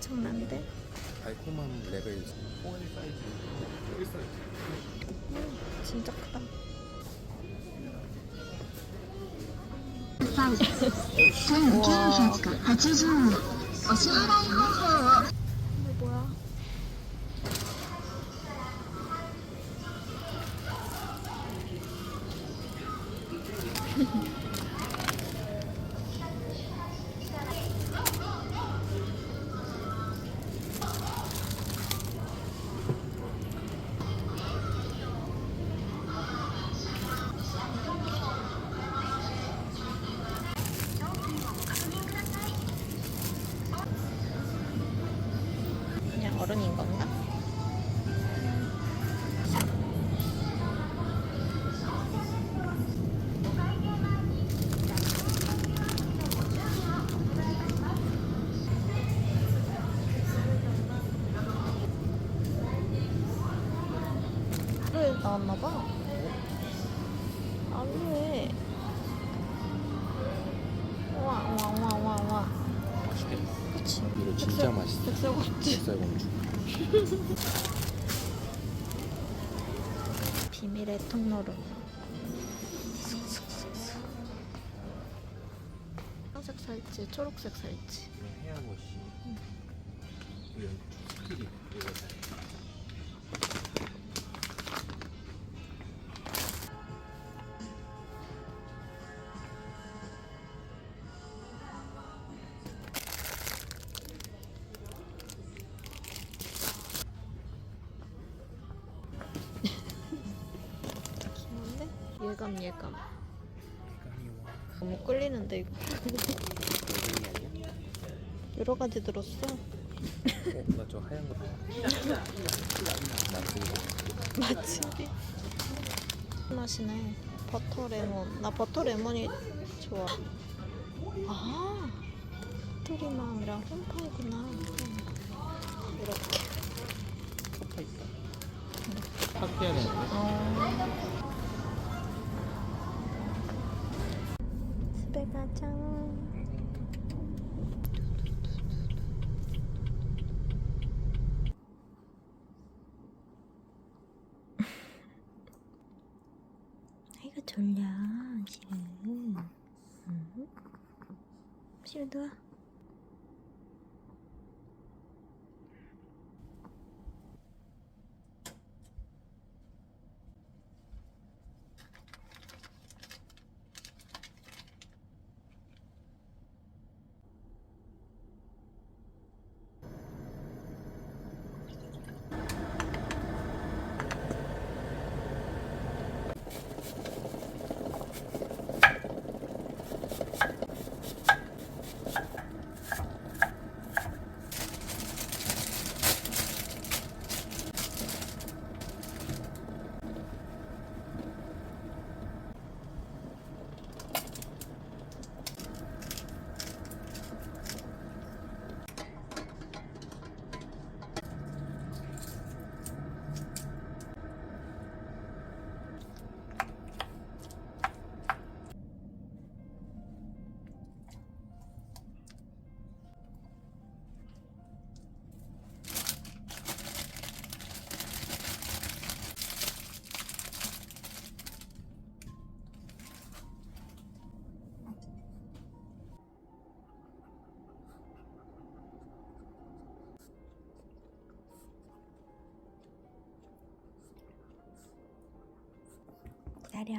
엄청난데? 달콤한 레벨 4일 사이즈 4일 사이즈 음, 진짜 크다 와. 근데 뭐야? 왜 진짜 맛있어. 백설공주 백설공주. 비밀의 통로로. 살지 초록색 살지. 헤어워시 예감 예감. 너무 끌리는데 이거? 여러 가지 들었어. 어? 나저 하얀 거 맛집이 맛이네. 버터 레몬. 나 버터 레몬이 좋아. 아 토리맘이랑 홈파이구나. 이렇게. 소파 있다 파크해야 되는데 졸려 실은. 응? 실은 누워. 快点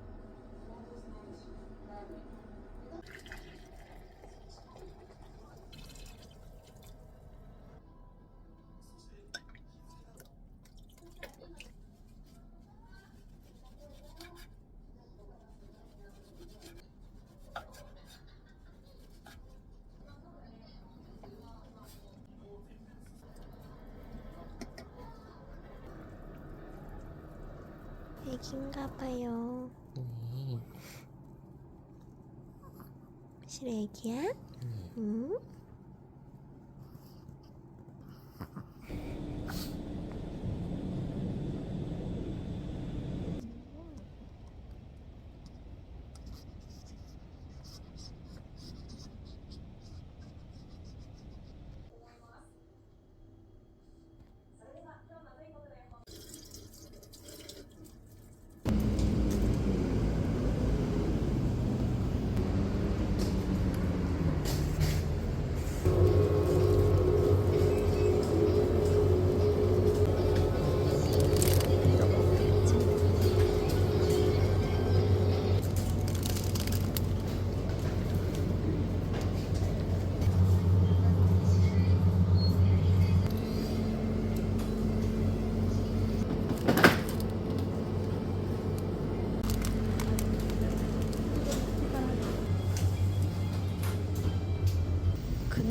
애기인가 봐요. 네. 실애 애기야? 응?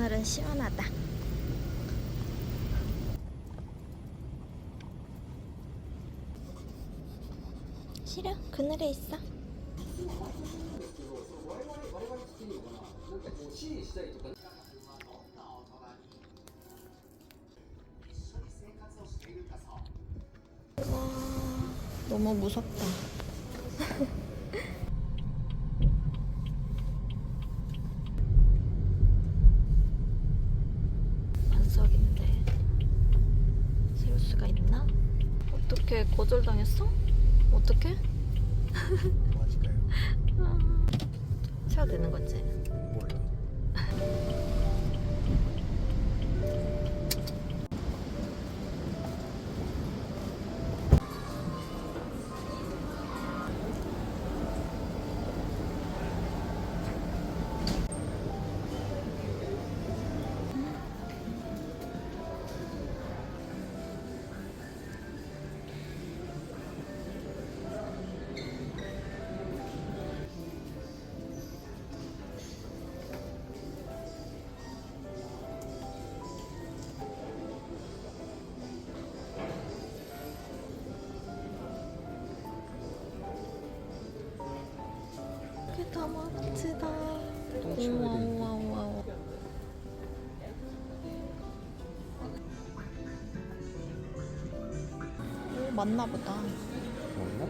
그날은 시원하다. 싫어? 그늘에 있어. 와, 너무 무섭다. 만석인데 세울 수가 있나? 어떻게 거절당했어? 어떻게? 뭐 하실까요? 세워도 되는 거지? 다 멋지다. 똥 우와. 우와 우와. 오 맞나 보다. 뭐나?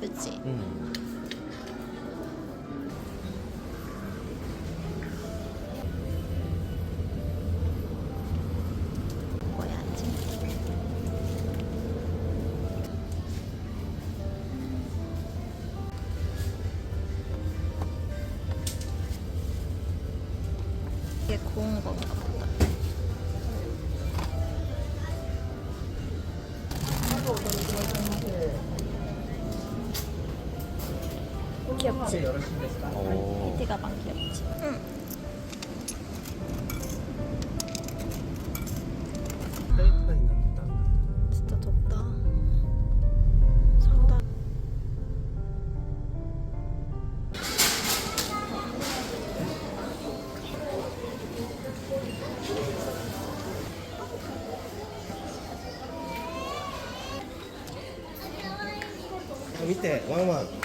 그치? 응. 이게 고운 건가 보다. 귀엽지? 어. 이티 가방 귀엽지? 응. てワンワン。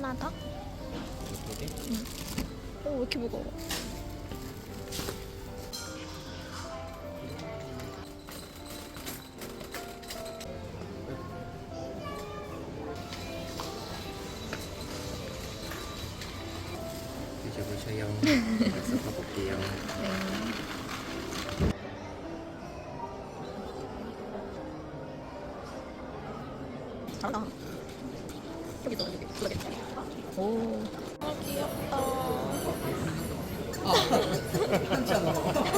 하나 더? 이게? 오, 왜 이렇게 무거워? 오. 아, 귀엽다.